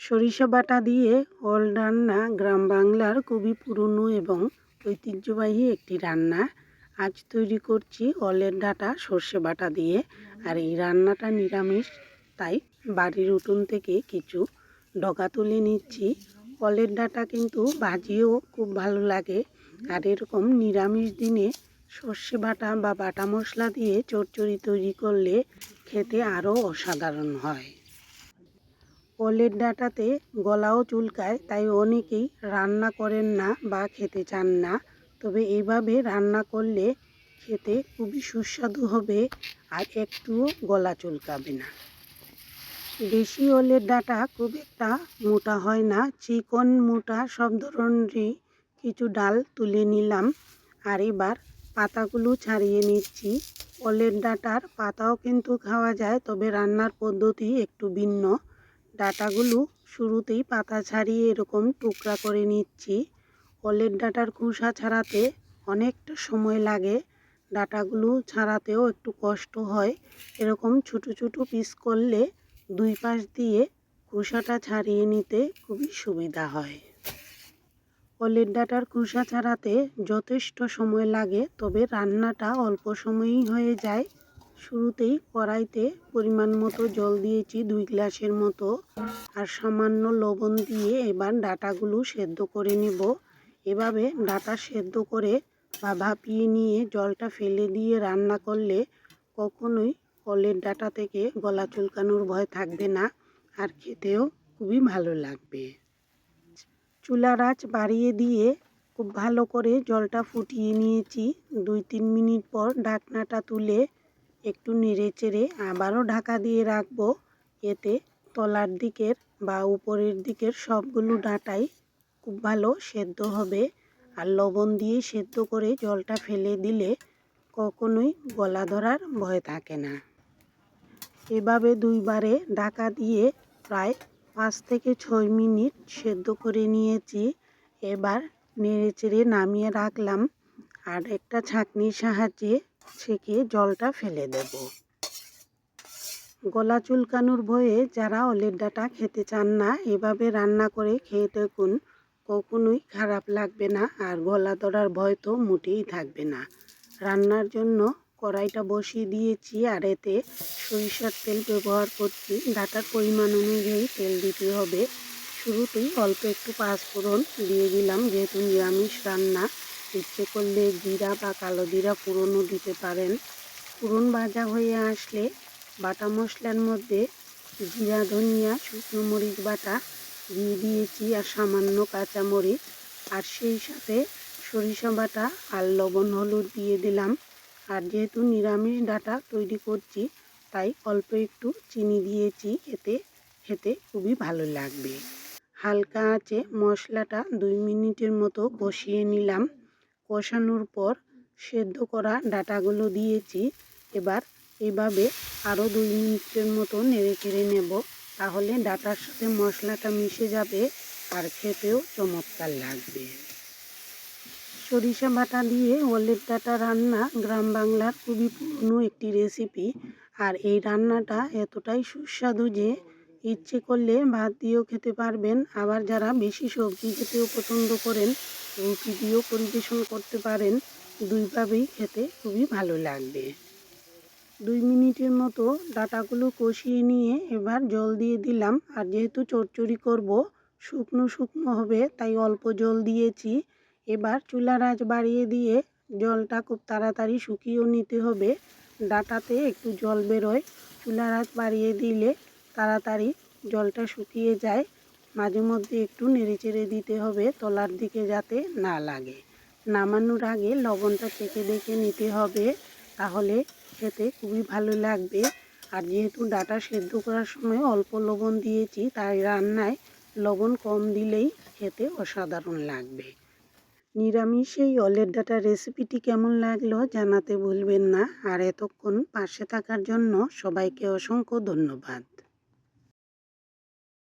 সরিষা বাটা দিয়ে ওল রান্না গ্রাম বাংলার খুবই পুরনো এবং ঐতিহ্যবাহী একটি রান্না। আজ তৈরি করছি অলের ডাঁটা সর্ষে বাটা দিয়ে। আর এই রান্নাটা নিরামিষ, তাই বাড়ির উঠোন থেকে কিছু ডগা তুলে নিচ্ছি। অলের ডাঁটা কিন্তু ভাজিও খুব ভালো লাগে। আর এরকম নিরামিষ দিনে সর্ষে বাটা বা বাটা মশলা দিয়ে চচ্চড়ি তৈরি করলে খেতে আরও অসাধারণ হয়। ওলের ডাঁটাতে গলাও চুলকায়, তাই অনেকেই রান্না করেন না বা খেতে চান না। তবে এইভাবে রান্না করলে খেতে খুবই সুস্বাদু হবে আর একটুও গলা চুলকাবে না। দেশি ওলের ডাঁটা খুব একটা মোটা হয় না। চিকন, মোটা সব ধরনেরই কিছু ডাল তুলে নিলাম। আর এবার পাতাগুলো ছাড়িয়ে নিচ্ছি। ওলের ডাঁটার পাতাও কিন্তু খাওয়া যায়, তবে রান্নার পদ্ধতি একটু ভিন্ন। ডাঁটাগুলো শুরুতেই পাতা ছাড়িয়ে এরকম টুকরা করে নিচ্ছি। ওলের ডাঁটার খোসা ছাড়াতে অনেকটা সময় লাগে। ডাঁটাগুলো ছাড়াতেও একটু কষ্ট হয়। এরকম ছোটো ছোটো পিস করলে দুই পাশ দিয়ে খোসাটা ছাড়িয়ে নিতে খুবই সুবিধা হয়। ওলের ডাঁটার খোসা ছাড়াতে যথেষ্ট সময় লাগে, তবে রান্নাটা অল্প সময়েই হয়ে যায়। শুরুতেই কড়াইতে পরিমাণ মতো জল দিয়েছি দুই গ্লাসের মতো। আর সামান্য লবণ দিয়ে এবার ডাটাগুলো সেদ্ধ করে নেব। এভাবে ডাটা সেদ্ধ করে বা ভাপিয়ে নিয়ে জলটা ফেলে দিয়ে রান্না করলে কখনোই কলের ডাটা থেকে গলা চুলকানোর ভয় থাকবে না আর খেতেও খুবই ভালো লাগবে। চুলার আঁচ বাড়িয়ে দিয়ে খুব ভালো করে জলটা ফুটিয়ে নিয়েছি। দুই তিন মিনিট পর ঢাকনাটা তুলে একটু নেড়ে চেড়ে আবারও ঢাকা দিয়ে রাখব। এতে তলার দিকের বা উপরের দিকের সবগুলো ডাঁটাই খুব ভালো সেদ্ধ হবে। আর লবণ দিয়ে সেদ্ধ করে জলটা ফেলে দিলে কখনোই গলা ধরার ভয় থাকে না। এভাবে দুইবারে ঢাকা দিয়ে প্রায় পাঁচ থেকে ছয় মিনিট সেদ্ধ করে নিয়েছি। এবার নেড়ে চেড়ে নামিয়ে রাখলাম। আর একটা ছাঁকনির সাহায্যে ছেঁকে জলটা ফেলে দেব। গলা চুলকানোর ভয়ে যারা অলের ডাটা খেতে চান না, এভাবে রান্না করে খেয়ে দেখুন কখনোই খারাপ লাগবে না আর গলা ধরার ভয় তো মোটেই থাকবে না। রান্নার জন্য কড়াইটা বসিয়ে দিয়েছি আর এতে সরিষার তেল ব্যবহার করছি। ডাটার পরিমাণ অনুযায়ী তেল দিতে হবে। শুরুতেই অল্প একটু পাঁচ পাঁচফোড়ন দিয়ে দিলাম, যেহেতু নিরামিষ রান্না। ইচ্ছে করলে জিরা বা কালো জিরা পুরনো দিতে পারেন। পুরন ভাজা হয়ে আসলে বাটা মশলার মধ্যে জিরা, ধনিয়া, শুকনো মরিচ বাটা দিয়ে দিয়েছি আর সামান্য কাঁচা মরিচ। আর সেই সাথে সরিষা বাটা আর লবণ হলুদ দিয়ে দিলাম। আর যেহেতু নিরামিষ ডাটা তৈরি করছি, তাই অল্প একটু চিনি দিয়েছি। এতে খেতে খুবই ভালো লাগবে। হালকা আঁচে মশলাটা দুই মিনিটের মতো বসিয়ে নিলাম। কষানোর পর সেদ্ধ করা ডাটাগুলো দিয়েছি। এবার এভাবে আরও দুই মিনিটের মতো নেড়ে চেড়ে নেব, তাহলে ডাটার সাথে মশলাটা মিশে যাবে আর খেতেও চমৎকার লাগবে। সরিষা বাটা দিয়ে ওলের ডাটা রান্না গ্রাম বাংলার খুবই পুরনো একটি রেসিপি আর এই রান্নাটা এতটাই সুস্বাদু যে ইচ্ছে করলে ভাত দিয়েও খেতে পারবেন। আবার যারা বেশি সবজি খেতেও পছন্দ করেন, রুটি দিয়েও পরিবেশন করতে পারেন। দুইভাবেই খেতে খুবই ভালো লাগবে। দুই মিনিটের মতো ডাটাগুলো কষিয়ে নিয়ে এবার জল দিয়ে দিলাম। আর যেহেতু চচ্চড়ি করব, শুকনো শুকনো হবে, তাই অল্প জল দিয়েছি। এবার চুলার আঁচ বাড়িয়ে দিয়ে জলটা খুব তাড়াতাড়ি শুকিয়েও নিতে হবে। ডাটাতে একটু জল বেরোয়। চুলার আঁচ বাড়িয়ে দিলে তাড়াতাড়ি জলটা শুকিয়ে যায়। মাঝে মধ্যে একটু নেড়ে চেড়ে দিতে হবে তলার দিকে যাতে না লাগে। নামানোর আগে লবণটা চেখে দেখে নিতে হবে, তাহলে খেতে খুবই ভালো লাগবে। আর যেহেতু ডাটা সেদ্ধ করার সময় অল্প লবণ দিয়েছি, তাই রান্নায় লবণ কম দিলেই খেতে অসাধারণ লাগবে। নিরামিষ এই অলের ডাটা রেসিপিটি কেমন লাগল জানাতে ভুলবেন না। আর এতক্ষণ পাশে থাকার জন্য সবাইকে অসংখ্য ধন্যবাদ।